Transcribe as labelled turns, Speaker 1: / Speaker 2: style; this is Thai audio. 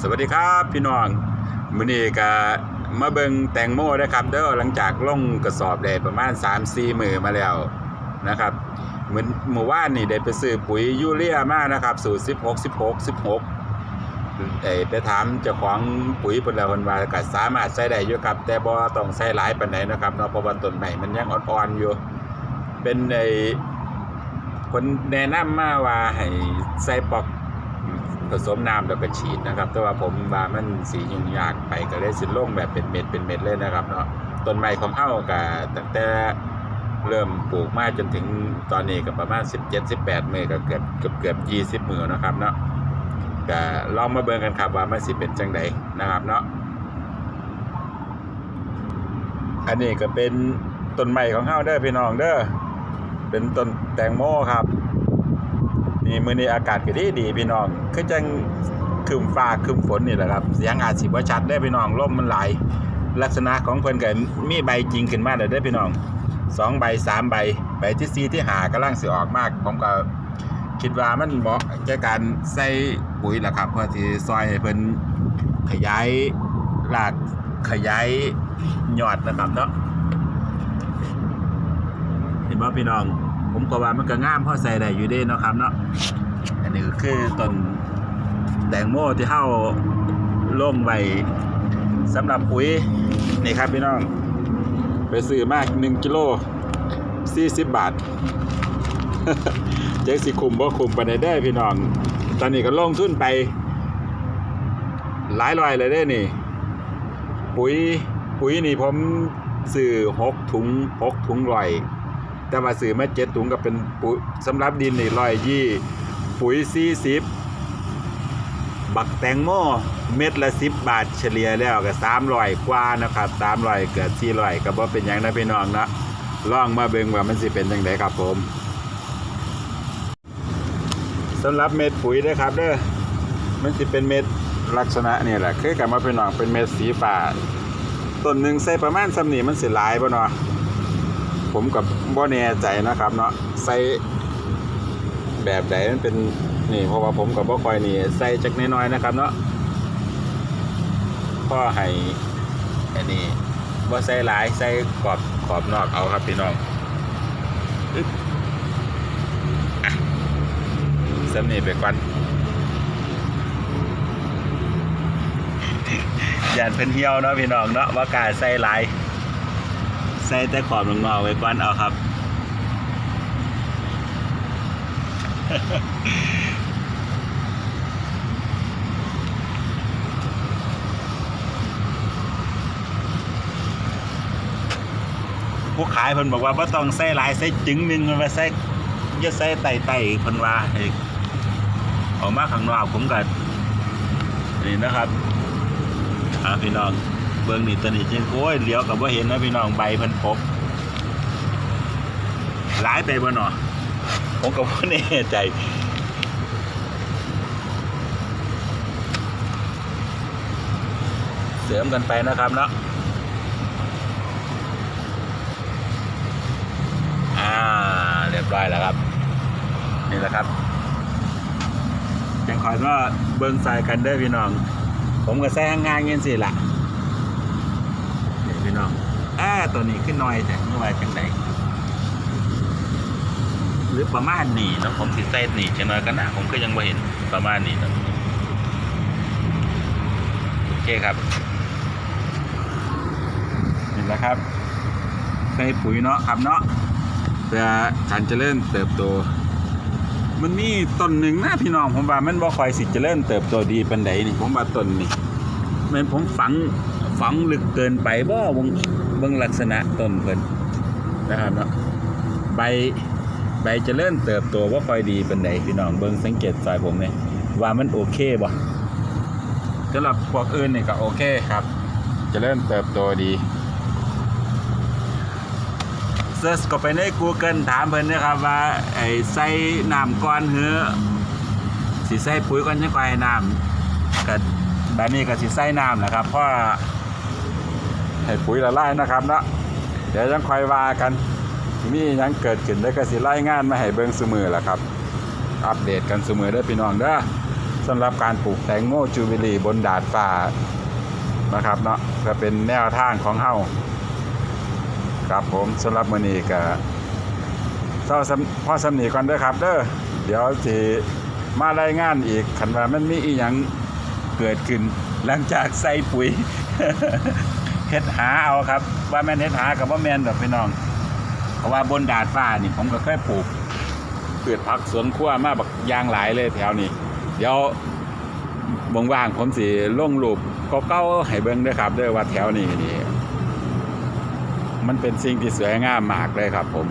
Speaker 1: สวัสดีครับพี่น้องมื้อนี้ก็มาเบิ่งแตงโมนะครับเด้อหลังจากลงกระสอบได้ประมาณ 3-4มือมาแล้วนะครับเหมือนเมื่อวานนี่ได้ไปซื้อปุ๋ยยูเรียมานะครับสูตร16 16 16เอ้ไปถามเจ้าของปุ๋ยเพิ่นแล้วเพิ่นว่าก็สามารถใช้ได้อยู่ครับ แต่บ่ต้องใช้หลายปานใดนะครับเนาะเพราะว่าต้นไม้มันยังอ่อนๆอยู่ เป็นไอ้คนแนะนำมาว่าให้ใส่ปอก ผสมน้ำแล้วก็ฉีดนะครับ แต่ว่าผมว่ามันสียุ่งยากไปก็เลยสิลงแบบเป็นเม็ดเป็นเม็ดเลยนะครับเนาะต้นไม้ของเฮาก็ตั้งแต่เริ่มปลูกมาจนถึงตอนนี้ก็ประมาณ 17 18มื้อก็เกือบเกือบเกือบ20 มือนะครับเนาะก็ลองมาเบิ่งกันครับว่ามันสิเป็นจังไดนะครับเนาะอันนี้ก็เป็นต้นไม้ของเฮาเด้อพี่น้องเด้อเป็นต้นแตงโมครับ นี่มื้อนี้อากาศก็ดีดีพี่น้องคือจังครึมฟ้าครึมฝนนี่แหละครับ เสียงอาจสิบ่ชัดได้อพี่น้องลมมันหลายลักษณะของเพิ่นก็มีใบจริงขึ้นมาแล้วเด้อพี่น้องสองใบสามใบใบที่สี่ที่หากำลังสิออกมากผมก็คิดว่ามันเหมาะแก่การใส่ปุ๋ยแหละครับเพื่อที่ซอยให้เพิ่นขยายรากขยายยอดนะครับเนาะเห็นบ่พี่น้อง ผมก็ว่ามันก็งามพ่อใส่ได้อยู่เด้เนาะครับเนาะอันนี้ก็คือต้นแตงโมที่เฮาลงไว้สำหรับปุ๋ยนี่ครับพี่น้อง ไปซื้อมาก1กิโล40 บาทเจ๊สิคุมบ่คุมไปานได้พี่น้อง ตอนนี้ก็ลงทุนไป หลายร้อยเลยเด้นี่ ปุ๋ยปุ๋ยนี่ผมซื้อ6ถุง6ถุงร้อย แต่ว่าซื้อมาเจ็ดถุงก็เป็นปุ๋ยสำหรับดินนี่ร้อยยี่ปุ๋ยสี่สิบบักแตงโมเม็ดละสิบบาทเฉลี่ยแล้วก็สามร้อยกว่านะครับสามร้อยเกิดสี่ร้อยก็บ่เป็นยังนะพี่น้องนะลองมาเบิ่งว่ามันสิเป็นจังไดครับผมสำหรับเม็ดปุ๋ยเด้อครับเด้อมันสิเป็นเม็ดลักษณะนี่แหละคือกับมาพี่น้องเป็นเม็ดสีฟ้าต้นหนึ่งใส่ประมาณสำนีมันสิหลายบ่ะเนาะ ผมกับบ่แน่ใจนะครับ เนาะใส่แบบใดมันเป็นนี่เพราะว่าผมกับบ่คอยนี่ใส่จักน้อยๆนะครับ เนาะพ่อให้อันนี้บ่ใส่หลายใส่ขอบขอบนอกเอาครับพี่น้องสำนี่ไปก่อนยานเพิ่นเหี่ยวเนาะพี่น้องเนาะว่ากาใส่หลาย ใส่แต่ขอบงอๆไว้ก่อนเอาครับ ผู้ขายเพิ่นบอกว่าบ่ต้องใส่หลายใส่จึงหนึงมันว่าใส่อย่าใส่ไต่ๆเพิ่นว่าออกมาข้างนอกผมก็นี่นะครับอ่าพี่น้อง เบื้องนี่ตัวนี้จริงโอ้ยเลี้ยวกับว่าเห็นนะพี่น้องใบเพิ่นพบหลายไปบ่เนาะผมก็บ่แน่ใจเสริมกันไปนะครับเนาะอ่าเรียบร้อยแล้วครับ นี่แหละครับยังคอยว่าเบิ่งสายกันเด้พี่น้อง ผมก็แซงงานเงี้ยสิล่ะนี่พี่ น้องอ่าตัวนี้ขึ้นน้อยแต่เมื่อไหร่จังไดหรือประมาณนี้นะผมสิใส่นี่จังหน่อยก็นะผมก็ยังบ่เห็นประมาณนี้นะโอเคครับนี่แหละครับใส่ปุ๋ยเนาะครับเนาะเพื่อการเจริญเติบโต มันมีต้นหนึ่งนะพี่น้องผมว่ามันบ่คอยสิเจริญเติบโตดีปานใดนี่ผมว่าต้นนี่มันผมฝัง ฝังลึกเกินไปบ่บงบงลักษณะต้นเพิ่นนะครับเนาะใบใบจะเริญเติบโตบ่าค่อยดีเปานใดพี่น้องเบิ่งสังเกตซอยผมเนี่ยว่ามันโอเคบ่สำหรับพวกอื่นนี่ก็โอเคครับ จะเริญเติบโตดีเซิร์ชก็ไปใน Google ถามเพิ่นนะครับว่าไอ้ใส่น้ำก่อนเหือสิใส่ปุ๋ยก่อนจังค่อยให้น้ำก็แบบนี้ก็สิใส่น้ำนะครับ เพราะ ให้ปุ๋ยละลายนะครับเนาะเดี๋ยวยังคอยว่ากันมียังเกิดขึ้นได้ก็สิรายงานมาให้เบิ่งเสมอแหละครับ อัปเดตกันเสมอเด้พี่น้องเด้อสำหรับการปลูกแตงโมจูบิลีบนดาดฟ้านะครับเนาะก็เป็นแนวทางของเฮาครับผมสำหรับมื้อนี้ก็เจ้าพ่อสำนีก่อนเด้อครับเด้อเดี๋ยวสิมารายงานอีกคันว่ามันมีอีหยังเกิดขึ้นหลังจากใส่ปุ๋ย เฮ็ดหาเอาครับ ว่าแม่นเฮ็ดหากับว่าแม่นแบบพี่น้องเพราะว่าบนดาดฟ้านี่ผมก็เคยปลูกพืชผักสวนขั้วมาบักยางหลายเลยแถวนี้ เดี๋ยวบงว่างผมสิลงรูปเก้าให้เบิ้งด้อครับด้อว่าแถวนี้นี่มันเป็นสิ่งที่สวยงามมากเลยครับผม